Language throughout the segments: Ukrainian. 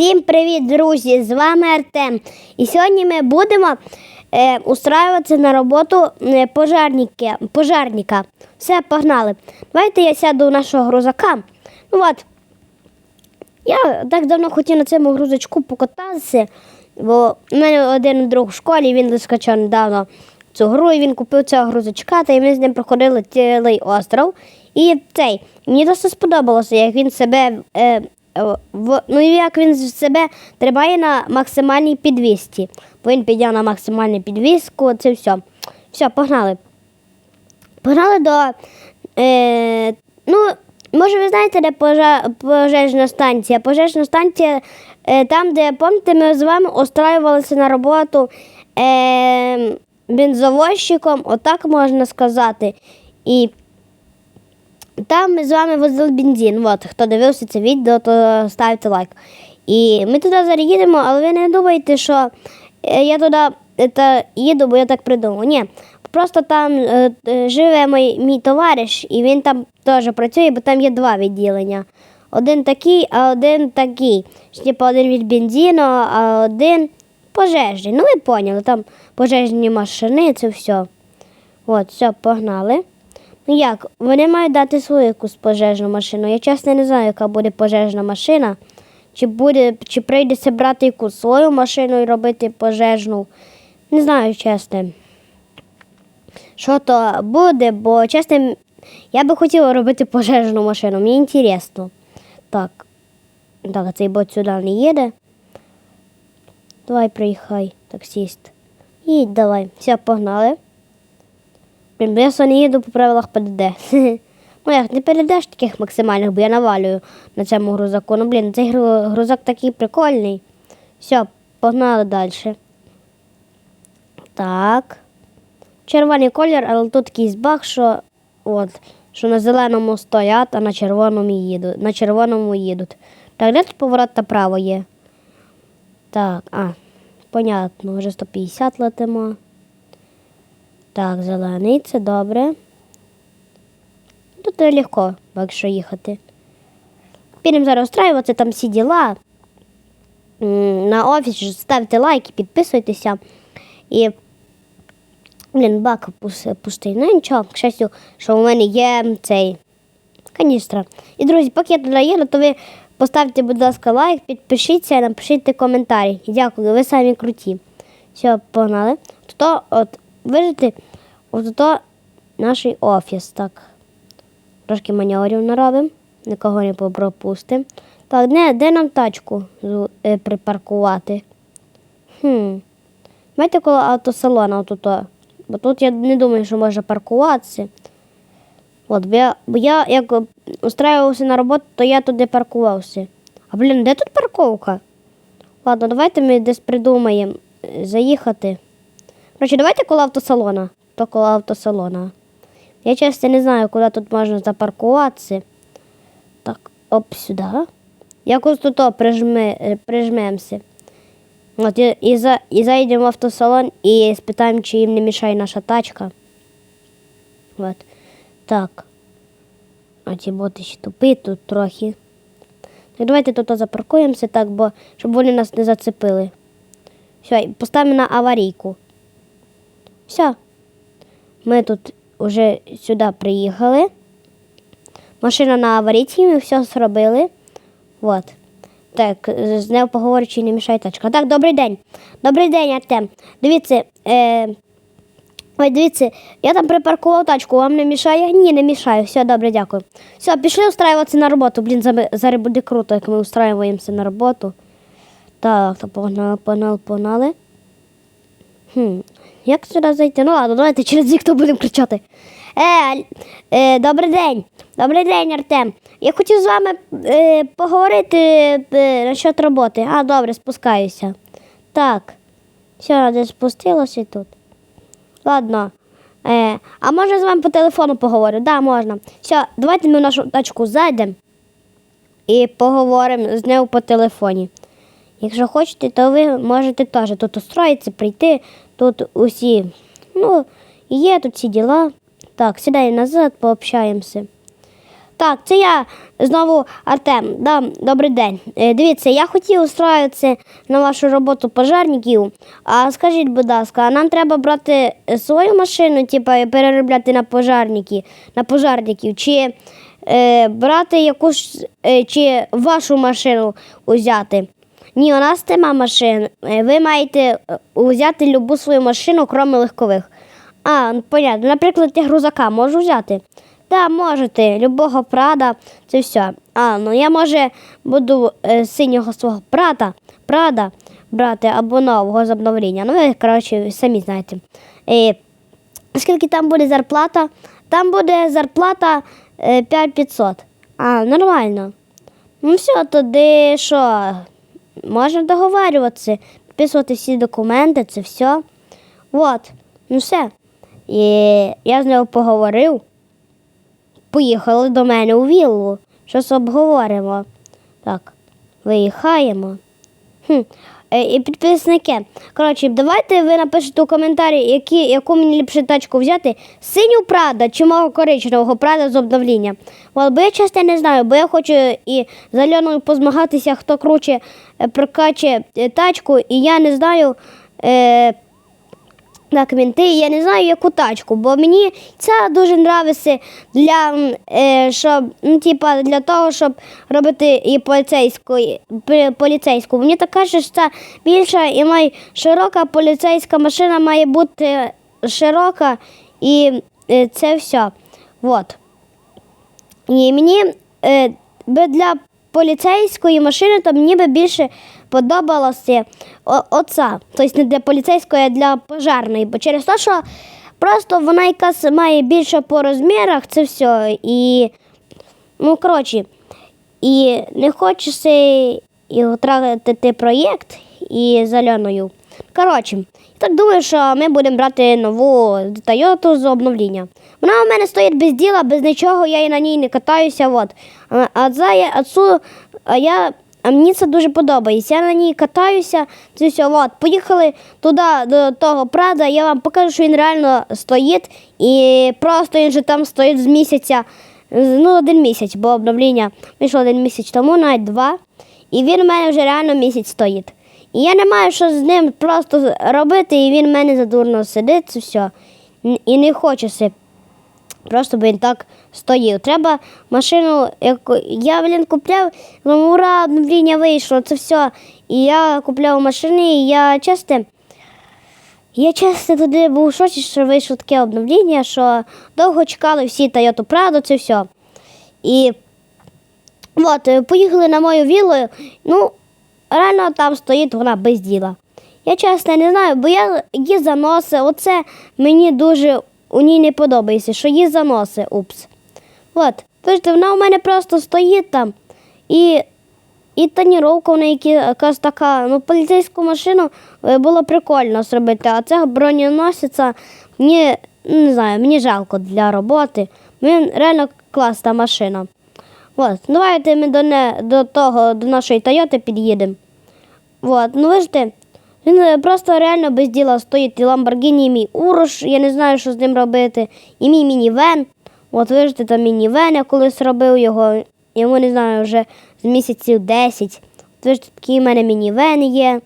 Всім привіт, друзі! З вами Артем. І сьогодні ми будемо е, устраюватися на роботу е, пожарники, пожарника. Все, погнали. Давайте я сяду у нашого грузака. Ну от, я так давно хотів на цьому грузачку покататися, бо в мене один друг в школі, він скачав недавно цю гру, і він купив цього грузачка, та й ми з ним проходили цілий остров. І цей, мені досить сподобалося, як він себе. Е, в, ну як він себе тримає на максимальній підвісці. Бо він підняв на максимальну підвіску, це все. Все, погнали. Погнали до. Е, ну, може, ви знаєте, де пожежна станція? Пожежна станція е, там, де, пам'ятаєте, ми з вами устраювалися на роботу е, бензовозчиком, отак можна сказати. І там ми з вами возили бензин. От, хто дивився це відео, то ставте лайк. І ми туди зараз їдемо, але ви не думаєте, що е, я туди е, та, їду, бо я так придумав. Ні. Просто там е, е, живе мій, мій товариш, і він там теж працює, бо там є два відділення. Один такий, а один такий. Типу один від бензину, а один пожежний. Ну, ви поняли, там пожежні машини, це все. От, все, погнали. Ну як, вони мають дати свою якусь пожежну машину. Я чесно не знаю, яка буде пожежна машина. Чи буде, чи прийдеться брати якусь свою машину і робити пожежну. Не знаю, чесно. Що то буде, бо чесно, я би хотіла робити пожежну машину. Мені інтересно. Так. Так, цей бот сюди не їде. Давай приїхай, таксист. Їдь давай. Все, погнали. Бо я їду по правилах ПДД. Ну як, не перейдеш таких максимальних, бо я навалюю на цьому грузаку. Ну, блін, цей гру- грузак такий прикольний. Все, погнали далі. Так. Червоний колір, але тут такий збаг, що от, що на зеленому стоять, а на червоному їдуть. На червоному їдуть. Так, де тут поворот направо є? Так, а, понятно, вже 150 летимо. Так, зелений, це добре. Тут легко, якщо їхати. Підемо зараз устраюватися, там всі діла. На офіс ставте лайки, підписуйтеся. І, блін, бак пустий. Ну нічого, к щастю, що у мене є цей каністра. І, друзі, поки я туди їду, то ви поставте, будь ласка, лайк, підпишіться напишіть коментарі. Дякую, ви самі круті. Все, погнали. То, от, вижити, от то наш офіс. Так. Трошки маневрів наробимо, нікого не пропустимо. Так, де, де нам тачку е, припаркувати? Хм. Знаєте, коло автосалона тут. Бо тут я не думаю, що можна паркуватися. От, бо я, бо я як устраювався на роботу, то я туди паркувався. А блін, де тут парковка? Ладно, давайте ми десь придумаємо е, заїхати. Короче, давайте коло автосалона. То коло автосалона. Я чесно не знаю, куди тут можна запаркуватися. Так, оп, сюди. Якось тут е, прижмемося. От і, і, за, і зайдемо в автосалон і спитаємо, чи їм не мішає наша тачка. От. Так. А ці боти ще тупі тут трохи. Так, давайте тут запаркуємося так, бо щоб вони нас не зацепили. Все, поставимо на аварійку. Все. Ми тут вже сюди приїхали. Машина на аварійці, ми все зробили. От. Так, з нею поговорю, чи не мішає тачка. Так, добрий день. Добрий день, Артем. Дивіться, е... Ой, дивіться, я там припаркував тачку, вам не мішає? Ні, не мішає. Все, добре, дякую. Все, пішли устраюватися на роботу. Блін, зараз буде круто, як ми устраюємося на роботу. Так, то погнали, погнали, погнали. Хм, як сюди зайти? Ну ладно, давайте через вікно будемо кричати. Е, е, добрий день. Добрий день, Артем. Я хотів з вами е, поговорити е, насчет роботи. А, добре, спускаюся. Так. Все, десь спустилося тут. Ладно. Е, а можна з вами по телефону поговорю? Да, можна. Все, давайте ми в нашу тачку зайдемо і поговоримо з нею по телефоні. Якщо хочете, то ви можете теж тут устроїтися, прийти. Тут усі, ну, є тут всі діла. Так, сідай назад, пообщаємося. Так, це я знову Артем. Да, добрий день. Е, Дивіться, я хотів устроїтися на вашу роботу пожарників. А скажіть, будь ласка, нам треба брати свою машину, типу, переробляти на пожарники, на пожарників, чи е, брати якусь е, чи вашу машину взяти? Ні, у нас нема машин. Е, Ви маєте е, взяти любу свою машину, крім легкових. А, понятно. Наприклад, я грузака можу взяти? Так, можете, любого прада, це все. А, ну я може буду е, синього свого брата, прада брати або нового з обновлення. Ну, ви, коротше, самі знаєте. Е, скільки там буде зарплата? Там буде зарплата е, 5500. А, нормально. Ну все, тоді що? Можемо договарюватися, підписувати всі документи, це все. От, ну все. І я з нього поговорив. Поїхали до мене у віллу. Щось обговоримо. Так, виїхаємо. Хм. Е, І підписники. Коротше, давайте ви напишете у коментарі, які, яку мені ліпше тачку взяти. Синю Прада чи мого коричневого Прада з обновлення. Бо я часто не знаю, бо я хочу і з Альоною позмагатися, хто круче е, прокаче е, тачку, і я не знаю. Е, так, мінти, я не знаю, яку тачку, бо мені це дуже нравиться для, е, щоб, ну, типа, для того, щоб робити і поліцейську, і поліцейську. Мені так каже, що це більша і має широка поліцейська машина має бути широка і е, це все. Вот. І мені е, для поліцейської машини, то мені би більше подобалося о- оця. Тобто не для поліцейської, а для пожарної. Бо через те, що просто вона якась має більше по розмірах, це все. І, ну, коротше, і не хочеться і втратити проєкт і з Альоною. Коротше, я так думаю, що ми будемо брати нову Toyota з обновлення. Вона у мене стоїть без діла, без нічого, я і на ній не катаюся. От. А, а, за, а, цю, а, я, а мені це дуже подобається. Я на ній катаюся. Це все, от. Поїхали туди до того Прада, я вам покажу, що він реально стоїть. І просто він же там стоїть з місяця, ну, один місяць, бо обновлення вийшло один місяць тому, навіть два. І він у мене вже реально місяць стоїть. І я не маю що з ним просто робити, і він в мене задурно сидить, це все. І не хоче хочеться. Просто він так стоїв. Треба машину, яку я блін купляв, ну, ура, обновлення вийшло, це все. І я купляв машини, і я часто. Я часто туди був в шоці, що вийшло таке обновлення, що довго чекали всі Toyota Prado, це все. І от, е, поїхали на мою віллу. Ну, реально там стоїть вона без діла. Я чесно не знаю, бо я її заноси. Оце мені дуже у ній не подобається, що її заноси. Упс. От, бачите, вона у мене просто стоїть там. І, і тоніровка в неї якась така. Ну, поліцейську машину е, було прикольно зробити, а це броненосиця мені не знаю, мені жалко для роботи. Він реально класна машина. От, давайте ми до, не, до того, до нашої Тойоти під'їдемо. Вот, ну бачите, він е, просто реально без діла стоїть і Lamborghini, і мій Уруш, я не знаю, що з ним робити. І мій мінівен. От бачите, там мінівен, я колись робив його, йому не знаю, вже з місяців 10. От бачите, такий в мене мінівен є.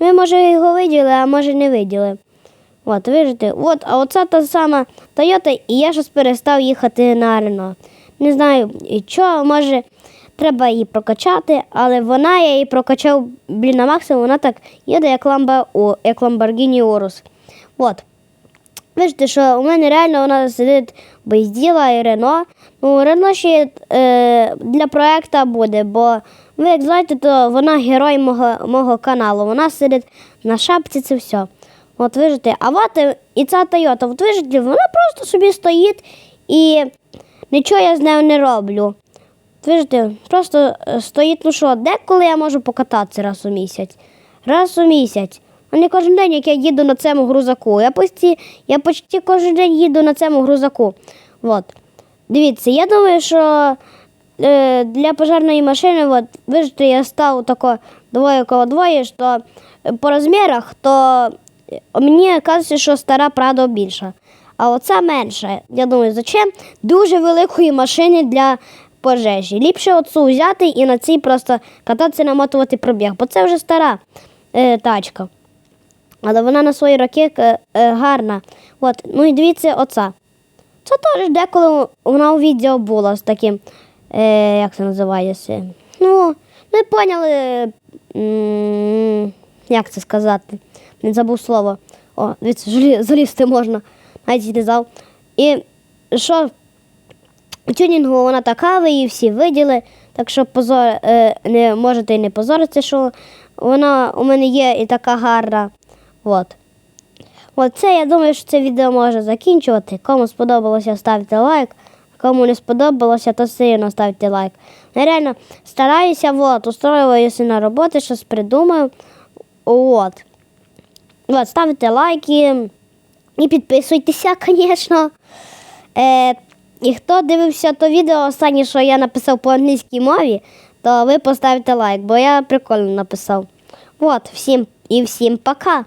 Ми, може, його виділи, а може не виділи. От, бачите, от, а оця та сама Toyota, і я щось перестав їхати на Рено. Не знаю, і що, може, треба її прокачати, але вона, я її прокачав, блін, на максимум, вона так їде, як, ламба, о, як Lamborghini Urus. От. Бачите, що у мене реально вона сидить без діла і Рено. Ну, Рено ще е, для проекту буде, бо ви як знаєте, то вона герой мого, мого каналу. Вона сидить на шапці, це все. От вижите, а от е, і ця Toyota, от вижите, вона просто собі стоїть і нічого я з нею не роблю. Вижите, просто е, стоїть, ну що, деколи я можу покататися раз у місяць. Раз у місяць. А не кожен день, як я їду на цьому грузаку. Я почти, я почти кожен день їду на цьому грузаку. От. Дивіться, я думаю, що е, для пожежної машини, от, бачите, я став тако двоє коло двоє, що е, по розмірах, то е, мені кажеться, що стара Прадо більша. А оце менше. Я думаю, зачем дуже великої машини для пожежі. Ліпше оцю взяти і на цій просто кататися намотувати пробіг, бо це вже стара е, тачка. Але вона на свої роки е, е, гарна. От, ну і дивіться, оця. Це теж деколи вона у відео була з таким, е, як це називається? Ну, ви поняли, м, як це сказати? Не забув слово. О, дивіться, залізти можна, навіть знав. І що у тюнінгу вона така, ви її всі виділи, так що позор, е, не можете і не позоритися, що вона у мене є і така гарна. От. От це я думаю, що це відео може закінчувати. Кому сподобалося, ставте лайк. Кому не сподобалося, то все одно ставте лайк. Я реально стараюся, от, устроююся на роботи, щось придумаю. От. От, ставте лайки і підписуйтеся, звісно. Е, і хто дивився то відео останнє, що я написав по англійській мові, то ви поставите лайк, бо я прикольно написав. От, всім і всім пока.